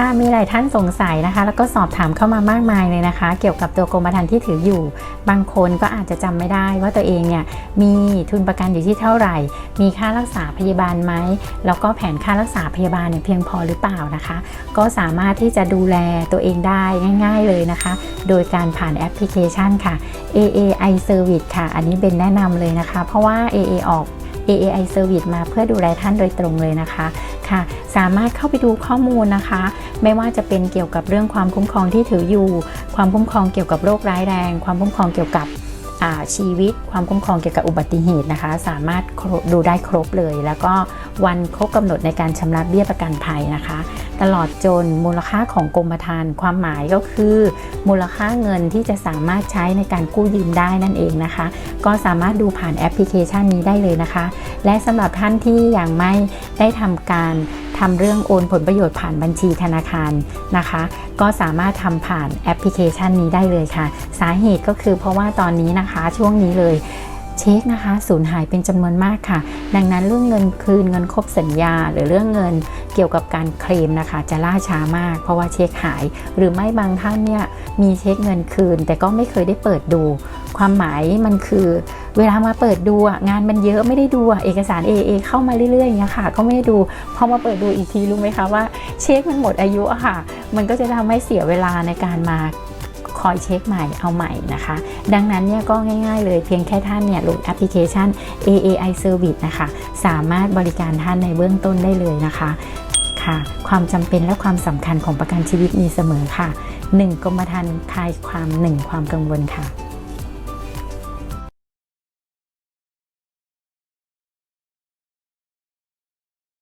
ค่ะมีหลายท่านสงสัยนะคะ แล้วก็สอบถามเข้ามามากมายเลยนะคะ เกี่ยวกับตัวกรมธรรม์ที่ถืออยู่ บางคนก็อาจจะจำไม่ได้ว่าตัวเองเนี่ยมีทุนประกันอยู่ที่เท่าไหร่ มีค่ารักษาพยาบาลไหมแล้วก็แผนค่ารักษาพยาบาลเนี่ยเพียงพอหรือเปล่านะคะ ก็สามารถที่จะดูแลตัวเองได้ง่าย ๆเลยนะคะ โดยการผ่านแอปพลิเคชันค่ะ AAI Service ค่ะ อันนี้เป็นแนะนำเลยนะคะ เพราะว่า AA ออก AAI Service มาเพื่อดูแลท่านโดยตรงเลยนะคะค่ะ สามารถเข้าไปดูข้อมูลนะคะ ไม่ว่าจะเป็นเกี่ยวกับเรื่องความคุ้มครองที่ถืออยู่ ความคุ้มครองเกี่ยวกับโรคร้ายแรง ความคุ้มครองเกี่ยวกับอาชีวิต ความคุ้มครองเกี่ยวกับอุบัติเหตุนะคะ สามารถดูได้ครบเลยแล้วก็ วันครบกำหนดในการชำระเบี้ยประกันภัยนะคะ ตลอดจนมูลค่าของกรมธรรม์ความหมายก็คือ มูลค่าเงินที่จะสามารถใช้ในการกู้ยืมได้นั่นเองนะคะ ก็สามารถดูผ่านแอปพลิเคชันนี้ได้เลยนะคะ และสำหรับท่านที่ยังไม่ได้ทำการทำเรื่องโอนผลประโยชน์ผ่านบัญชีธนาคารนะคะ ก็สามารถทำผ่านแอปพลิเคชันนี้ได้เลยค่ะ สาเหตุก็คือเพราะว่าตอนนี้นะคะช่วงนี้เลย เช็คนะคะสูญหายเป็นจำนวนมากค่ะ ดังนั้นเรื่องเงินคืนเงินครบสัญญา หรือเรื่องเงินเกี่ยวกับการเคลมนะคะ จะล่าช้ามาก เพราะว่าเช็คหาย หรือไม่บางท่านเนี่ยมีเช็คเงินคืน แต่ก็ไม่เคยได้เปิดดู ความหมายมันคือเวลามาเปิดดูงานมันเยอะไม่ได้ดูเอกสาร AA เข้ามาเรื่อยๆอย่างเงี้ยค่ะ ก็ไม่ได้ดูพอมาเปิดดูอีกทีรู้ไหมคะว่าเช็คมันหมดอายุอะค่ะ มันก็จะทำให้เสียเวลาในการมา อยเช็คใหม่เอาใหม่นะคะ ดังนั้นเนี่ยก็ง่ายๆเลยเพียงแค่ท่านเนี่ยโหลดแอปพลิเคชัน AAI Service นะคะ สามารถบริการท่านในเบื้องต้นได้เลยนะคะค่ะความจำเป็นและความสำคัญของประกันชีวิตมีเสมอค่ะ 1กรมธรรม์คลายความ 1 ความกังวลค่ะ